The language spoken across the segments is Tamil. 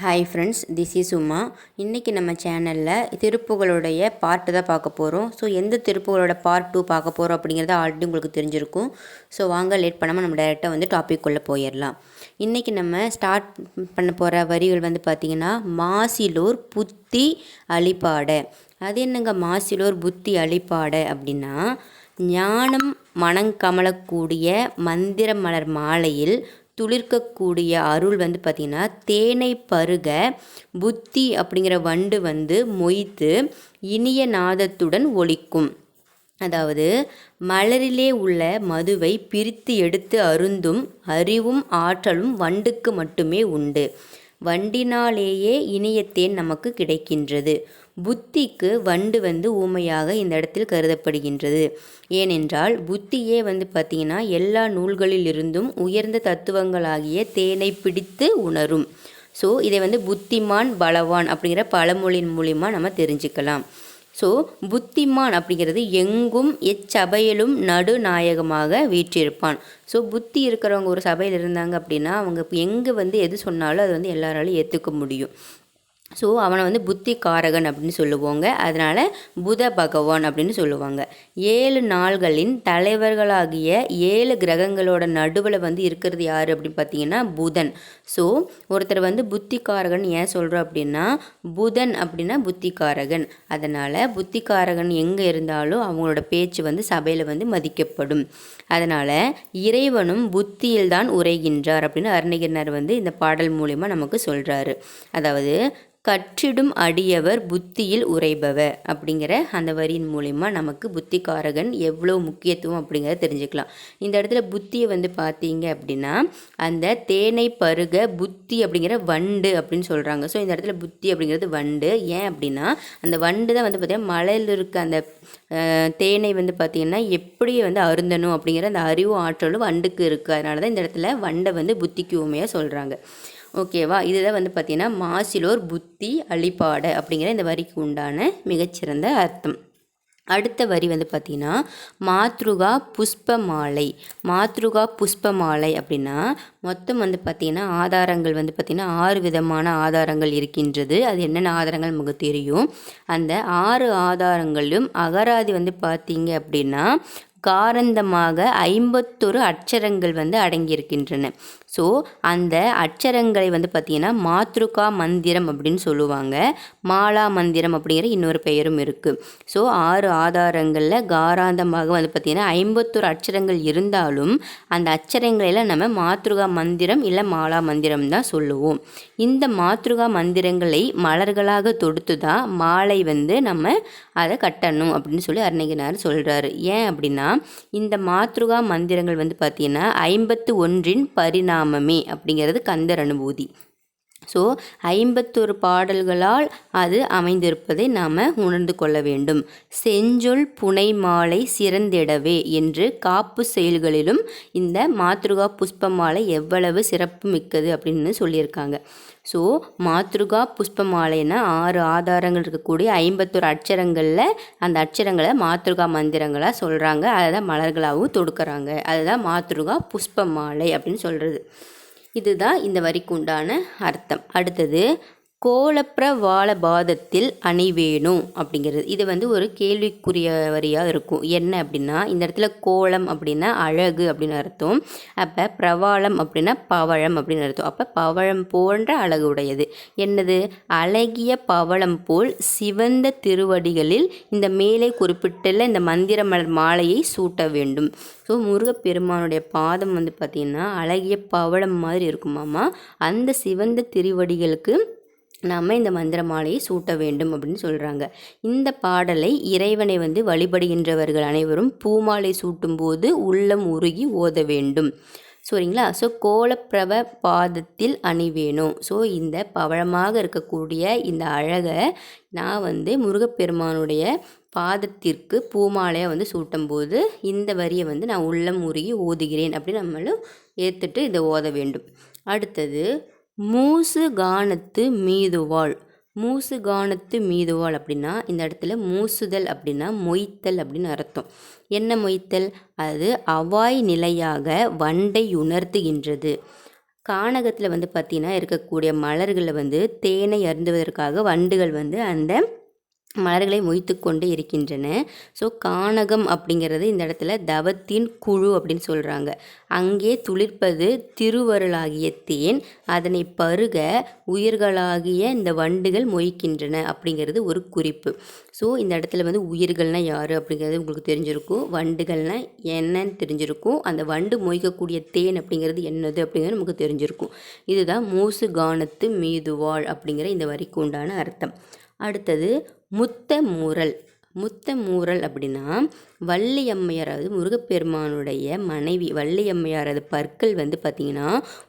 Hi friends this is Uma இன்றைக்கி நம்ம சேனலில் திருப்புகளுடைய பார்ட்டு தான் பார்க்க போகிறோம் ஸோ எந்த திருப்புகளோட பார்ட் டூ பார்க்க போகிறோம் அப்படிங்கிறத ஆல்ரெடி உங்களுக்கு தெரிஞ்சிருக்கும். ஸோ வாங்க லேட் பண்ணாமல் நம்ம டைரெக்டாக வந்து டாபிக் உள்ளே போயிடலாம். இன்றைக்கி நம்ம ஸ்டார்ட் பண்ண போகிற வரிகள் வந்து பார்த்திங்கன்னா மாசிலூர் புத்தி அழிப்பாடை அது என்னங்க மாசிலோர் புத்தி அழிப்பாடை அப்படின்னா ஞானம் மனங்கமலக்கூடிய மந்திர மலர் மாலையில் துளிர்க்கக்கூடிய அருள் வந்து பார்த்திங்கன்னா தேனை பருக புத்தி அப்படிங்கிற வண்டு வந்து மொய்த்து இனிய நாதத்துடன் ஒலிக்கும். அதாவது மலரிலே உள்ள மதுவை பிரித்து எடுத்து அருந்தும் அறிவும் ஆற்றலும் வண்டுக்கு மட்டுமே உண்டு. வண்டினாலேயே இனியத்தேன் நமக்கு கிடைக்கின்றது. புத்திக்கு வண்டு வந்து ஊமையாக இந்த இடத்தில் கருதப்படுகின்றது. ஏனென்றால் புத்தியே வந்து பார்த்திங்கன்னா எல்லா நூல்களிலிருந்தும் உயர்ந்த தத்துவங்களாகிய தேனை பிடித்து உணரும். ஸோ இதை வந்து புத்திமான் பலவான் அப்படிங்கிற பழமொழியின் மூலிமா நம்ம தெரிஞ்சுக்கலாம். ஸோ புத்திமான் அப்படிங்கிறது எங்கும் எச்சபையிலும் நடுநாயகமாக வீற்றிருப்பான். ஸோ புத்தி இருக்கிறவங்க ஒரு சபையில் இருந்தாங்க அப்படின்னா அவங்க எங்கே வந்து எது சொன்னாலும் அது வந்து எல்லாராலையும் ஏற்றுக்க முடியும். ஸோ அவனை வந்து புத்தி காரகன் அப்படின்னு சொல்லுவாங்க. அதனால் புத பகவான் அப்படின்னு சொல்லுவாங்க. ஏழு நாள்களின் தலைவர்களாகிய ஏழு கிரகங்களோட நடுவில் வந்து இருக்கிறது யார் அப்படின்னு பார்த்தீங்கன்னா புதன். ஸோ ஒருத்தர் வந்து புத்திகாரகன் ஏன் சொல்கிறோம் அப்படின்னா புதன் அப்படின்னா புத்திகாரகன். அதனால் புத்திகாரகன் எங்கே இருந்தாலும் அவங்களோட பேச்சு வந்து சபையில் வந்து மதிக்கப்படும். அதனால் இறைவனும் புத்தியில் தான் உரைகின்றார் அப்படின்னு அருணகிரினர் வந்து இந்த பாடல் மூலிமா நமக்கு சொல்கிறாரு அதாவது கற்றிடும் அடியவர் புத்தியில் உரைபவர் அப்படிங்கிற அந்த வரியின் மூலிமா நமக்கு புத்திகாரகன் எவ்வளோ முக்கியத்துவம் அப்படிங்கிறத தெரிஞ்சுக்கலாம். இந்த இடத்துல புத்தியை வந்து பார்த்தீங்க அப்படின்னா அந்த தேனை பருக புத்தி அப்படிங்கிற வண்டு அப்படின்னு சொல்கிறாங்க ஸோ இந்த இடத்துல புத்தி அப்படிங்கிறது வண்டு. ஏன் அப்படின்னா அந்த வண்டு தான் வந்து பார்த்திங்கன்னா மலையில் இருக்க அந்த தேனை வந்து பார்த்திங்கன்னா எப்படி வந்து அருந்தணும் அப்படிங்கிற அந்த அறிவு ஆற்றலும் வண்டுக்கு இருக்குது அதனால தான் இந்த இடத்துல வண்டை வந்து புத்திக்கு உண்மையாக சொல்கிறாங்க ஓகேவா? இதுதான் வந்து பார்த்திங்கன்னா மாசிலோர் புத்தி அழிப்பாடை அப்படிங்கிற இந்த வரிக்கு உண்டான மிகச்சிறந்த அர்த்தம். அடுத்த வரி வந்து பார்த்திங்கன்னா மாத்ருகா புஷ்ப மாலை மாத்ருகா புஷ்ப மாலை அப்படின்னா மொத்தம் வந்து பார்த்திங்கன்னா ஆதாரங்கள் வந்து பார்த்திங்கன்னா ஆறு விதமான ஆதாரங்கள் இருக்கின்றது. அது என்னென்ன ஆதாரங்கள் நமக்கு தெரியும்? அந்த ஆறு ஆதாரங்களும் அகராதி வந்து பார்த்திங்க அப்படின்னா காரந்தமாக ஐம்பத்தொரு அச்சரங்கள் வந்து அடங்கியிருக்கின்றன. ஸோ அந்த அச்சரங்களை வந்து பார்த்திங்கன்னா மாத்ருகா மந்திரம் அப்படின்னு சொல்லுவாங்க. மாலா மந்திரம் அப்படிங்கிற இன்னொரு பெயரும் இருக்குது ஸோ ஆறு ஆதாரங்களில் காராந்தமாக வந்து பார்த்திங்கன்னா ஐம்பத்தொரு அச்சரங்கள் இருந்தாலும் அந்த அச்சரங்களெல்லாம் நம்ம மாத்ருகா மந்திரம் இல்லை மாலா மந்திரம் தான் சொல்லுவோம். இந்த மாத்ருகா மந்திரங்களை மலர்களாக தொடுத்து தான் மாலை வந்து நம்ம அதை கட்டணும் அப்படின்னு சொல்லி அருணகிரினார் சொல்கிறாரு ஏன் அப்படின்னா இந்த மாத்ருகா மந்திரங்கள் வந்து பார்த்திங்கன்னா ஐம்பத்து ஒன்றின் பரிணாமமே அப்படிங்கிறது கந்தர் அனுபூதி. ஸோ ஐம்பத்தொரு பாடல்களால் அது அமைந்திருப்பதை நாம் உணர்ந்து கொள்ள வேண்டும். செஞ்சொல் புனை மாலை சிறந்திடவே என்று காப்பு செயல்களிலும் இந்த மாத்ருகா புஷ்ப மாலை எவ்வளவு சிறப்பு மிக்கது அப்படின்னு சொல்லியிருக்காங்க. ஸோ மாத்ருகா புஷ்ப மாலைன்னா ஆறு ஆதாரங்கள் இருக்கக்கூடிய ஐம்பத்தொரு அச்சரங்களில் அந்த அச்சரங்களை மாத்ருகா மந்திரங்களாக சொல்கிறாங்க அதை தான் மலர்களாகவும் தொடுக்கிறாங்க. அதுதான் மாத்ருகா புஷ்ப மாலை அப்படின்னு சொல்கிறது இதுதான் இந்த வரிக்கு உண்டான அர்த்தம். அடுத்தது கோலப்பிரவாளபாதத்தில் அணிவேணும் அப்படிங்கிறது. இது வந்து ஒரு கேள்விக்குரிய வரியாக இருக்கும். என்ன அப்படின்னா இந்த இடத்துல கோலம் அப்படின்னா அழகு அப்படின்னு அர்த்தம். அப்போ பிரவாளம் அப்படின்னா பவழம் அப்படின்னு அர்த்தம். அப்போ பவழம் போன்ற அழகு உடையது என்னது? அழகிய பவளம் போல் சிவந்த திருவடிகளில் இந்த மேலே குறிப்பிட்டுள்ள இந்த மந்திர மலர் மாலையை சூட்ட வேண்டும். ஸோ முருகப்பெருமானுடைய பாதம் வந்து பார்த்திங்கன்னா அழகிய பவளம் மாதிரி இருக்குமாமா அந்த சிவந்த திருவடிகளுக்கு நாம் இந்த மந்திர மாலையை சூட்ட வேண்டும் அப்படின்னு சொல்கிறாங்க இந்த பாடலை இறைவனை வந்து வழிபடுகின்றவர்கள் அனைவரும் பூமாலை சூட்டும்போது உள்ளம் உருகி ஓத வேண்டும். சரிங்களா? ஸோ கோலப்பிரவ பாதத்தில் அணிவேணும் ஸோ இந்த பவழமாக இருக்கக்கூடிய இந்த அழகை நான் வந்து முருகப்பெருமானுடைய பாதத்திற்கு பூமாலையை வந்து சூட்டும்போது இந்த வரியை வந்து நான் உள்ளம் உருகி ஓதுகிறேன் அப்படின்னு நம்மளும் ஏற்றுட்டு இதை ஓத வேண்டும். அடுத்தது மூசு கானத்து மீதுவாள். மூசு கானத்து மீதுவாள் அப்படின்னா இந்த இடத்துல மூசுதல் அப்படின்னா மொய்த்தல் அப்படின்னு அர்த்தம். என்ன மொய்த்தல்? அது அவாய் நிலையாக வண்டை உணர்த்துகின்றது. கானகத்தில் வந்து பார்த்திங்கன்னா இருக்கக்கூடிய மலர்களை வந்து தேனை அருந்துவதற்காக வண்டுகள் வந்து அந்த மலர்களை மொய்த்து கொண்டு இருக்கின்றன. ஸோ கானகம் அப்படிங்கிறது இந்த இடத்துல தவத்தின் குழு அப்படின்னு சொல்கிறாங்க அங்கே துளிர்ப்பது திருவருளாகிய தேன் அதனை பருக உயிர்களாகிய இந்த வண்டுகள் மொய்க்கின்றன அப்படிங்கிறது ஒரு குறிப்பு. ஸோ இந்த இடத்துல வந்து உயிர்கள்னால் யார் அப்படிங்கிறது உங்களுக்கு தெரிஞ்சிருக்கும். வண்டுகள்னால் என்னன்னு தெரிஞ்சிருக்கும். அந்த வண்டு மொய்க்கக்கூடிய தேன் அப்படிங்கிறது என்னது அப்படிங்கிறது நமக்கு தெரிஞ்சிருக்கும். இதுதான் மூசு கானத்து மீதுவாள் அப்படிங்கிற இந்த வரிக்கு உண்டான அர்த்தம். அடுத்தது முத்த மூரல் முத்த மூரல் அப்படின்னா வள்ளியம்மையார் அதாவது முருகப்பெருமானுடைய மனைவி. வள்ளியம்மையாரது பற்கள் வந்து பார்த்திங்கன்னா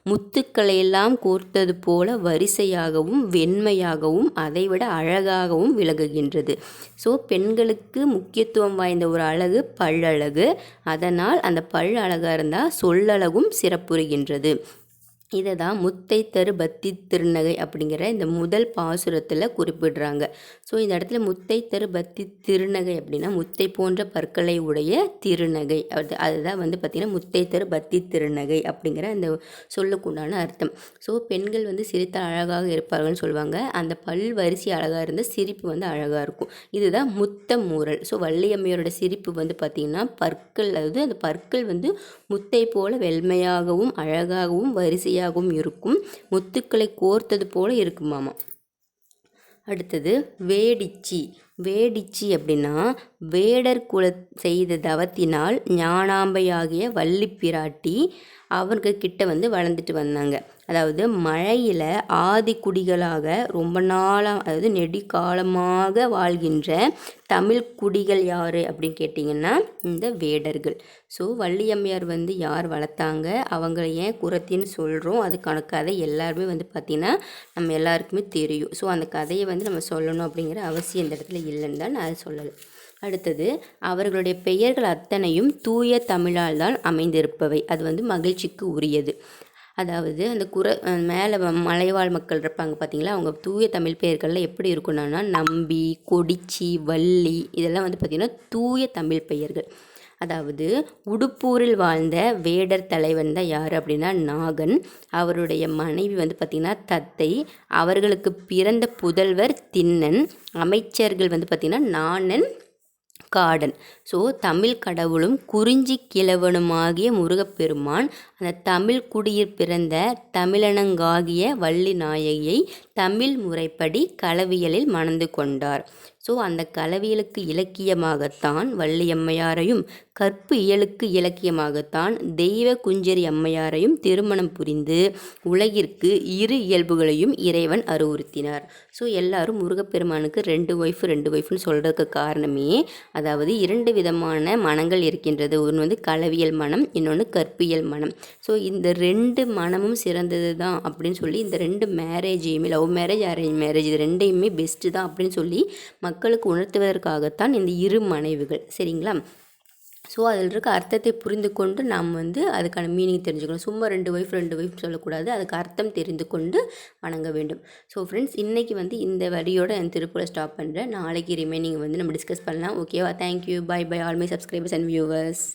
முத்துக்களையெல்லாம் கோர்த்தது போல வரிசையாகவும் வெண்மையாகவும் அதைவிட அழகாகவும் விலகுகின்றது ஸோ பெண்களுக்கு முக்கியத்துவம் வாய்ந்த ஒரு அழகு பல்லழகு. அதனால் அந்த பல் அழகாக இருந்தால் சொல்லழகும் சிறப்புறுகின்றது. இதை தான் முத்தை தரு பத்தி திருநகை அப்படிங்கிற இந்த முதல் பாசுரத்தில் குறிப்பிடுறாங்க. ஸோ இந்த இடத்துல முத்தை தரு பத்தி திருநகை அப்படின்னா முத்தை போன்ற பற்களை உடைய திருநகை. அது அதுதான் வந்து பார்த்திங்கன்னா முத்தை தரு பத்தி திருநகை அப்படிங்கிற அந்த சொல்லுக்குண்டான அர்த்தம். ஸோ பெண்கள் வந்து சிரித்தால் அழகாக இருப்பார்கள்னு சொல்லுவாங்க. அந்த பல் வரிசை அழகாக இருந்த சிரிப்பு வந்து அழகாக இருக்கும். இதுதான் முத்த மூரல் ஸோ வள்ளியம்மையோட சிரிப்பு வந்து பார்த்திங்கன்னா பற்கள் அதாவது அந்த பற்கள் வந்து முத்தை போல வெள்மையாகவும் அழகாகவும் வரிசையாக வரிசையாகவும் இருக்கும். முத்துக்களை கோர்த்தது போல இருக்குமாமா. அடுத்தது வேடிச்சி. வேடிச்சி அப்படின்னா வேடர் குல செய்த தவத்தினால் ஞானாம்பையாகிய வள்ளி பிராட்டி அவர்கிட்ட வந்து வளர்ந்துட்டு வந்தாங்க. அதாவது மழையில் ஆதி குடிகளாக ரொம்ப நாளாக அதாவது நெடுக்காலமாக வாழ்கின்ற தமிழ் குடிகள் யார் அப்படின்னு கேட்டிங்கன்னா இந்த வேடர்கள். ஸோ வள்ளியம்மையார் வந்து யார் வளர்த்தாங்க அவங்கள ஏன் குரத்தின்னு சொல்கிறோம் அதுக்கான கதை எல்லாருமே வந்து பார்த்திங்கன்னா நம்ம எல்லாருக்குமே தெரியும். ஸோ அந்த கதையை வந்து நம்ம சொல்லணும் அப்படிங்கிற அவசியம் இந்த இடத்துல இல்லைன்னு தான் நான் சொல்லலை. அடுத்தது அவர்களுடைய பெயர்கள் அத்தனையும் தூய தமிழால் தான் அமைந்திருப்பவை. அது வந்து மகிழ்ச்சிக்கு உரியது. அதாவது அந்த குர மேலே மலைவாழ் மக்கள் இருப்பாங்க பார்த்தீங்களா அவங்க தூய தமிழ் பெயர்களில் எப்படி இருக்குன்னா நம்பி கொடிச்சி வள்ளி இதெல்லாம் வந்து பார்த்திங்கன்னா தூய தமிழ் பெயர்கள். அதாவது உடுப்பூரில் வாழ்ந்த வேடர் தலைவன் தான் யார் அப்படின்னா நாகன். அவருடைய மனைவி வந்து பார்த்திங்கன்னா தத்தை. அவர்களுக்கு பிறந்த புதல்வர் திண்ணன். அமைச்சர்கள் வந்து பார்த்திங்கன்னா நாணன் காடன். ஸோ தமிழ் கடவுளும் குறிஞ்சி கிழவனுமாகிய முருகப்பெருமான் அந்த தமிழ் குடியிற் பிறந்த தமிழனங்காகிய வள்ளி நாயகியை தமிழ் முறைப்படி களவியலில் மணந்து கொண்டார். ஸோ அந்த கலவியலுக்கு இலக்கியமாகத்தான் வள்ளியம்மையாரையும் கற்பு இயலுக்கு இலக்கியமாகத்தான் தெய்வ குஞ்சரி அம்மையாரையும் திருமணம் புரிந்து உலகிற்கு இரு இயல்புகளையும் இறைவன் அறிவுறுத்தினார். ஸோ எல்லாரும் முருகப்பெருமானுக்கு ரெண்டு ஒய்ஃப் ரெண்டு ஒய்ஃப்னு சொல்கிறதுக்கு காரணமே அதாவது இரண்டு விதமான மனங்கள் இருக்கின்றது. ஒன்று வந்து களவியல் மனம் இன்னொன்று கற்பியல் மனம். ஸோ இந்த ரெண்டு மனமும் சிறந்தது தான் அப்படின்னு சொல்லி இந்த ரெண்டு மேரேஜையுமே லவ் மேரேஜ் அரேஞ்ச் மேரேஜ் இது ரெண்டையுமே பெஸ்ட்டு தான் அப்படின்னு சொல்லி மக்களுக்கு உணர்த்துவதற்காகத்தான் இந்த இரு மனைவிகள். சரிங்களா? ஸோ அதில் இருக்க அர்த்தத்தை புரிந்து கொண்டு நாம் வந்து அதுக்கான மீனிங் தெரிஞ்சுக்கணும். சும்மா ரெண்டு ஒய்ஃப் ரெண்டு ஒய்ஃப் சொல்லக்கூடாது. அதுக்கு அர்த்தம் தெரிந்து கொண்டு வணங்க வேண்டும். ஸோ ஃப்ரெண்ட்ஸ் இன்றைக்கி வந்து இந்த வரியோட என் திருப்பூரை ஸ்டாப் பண்ணுறேன் நாளைக்கு ரிமைனிங் வந்து நம்ம டிஸ்கஸ் பண்ணலாம். ஓகேவா thank you bye bye all my subscribers and viewers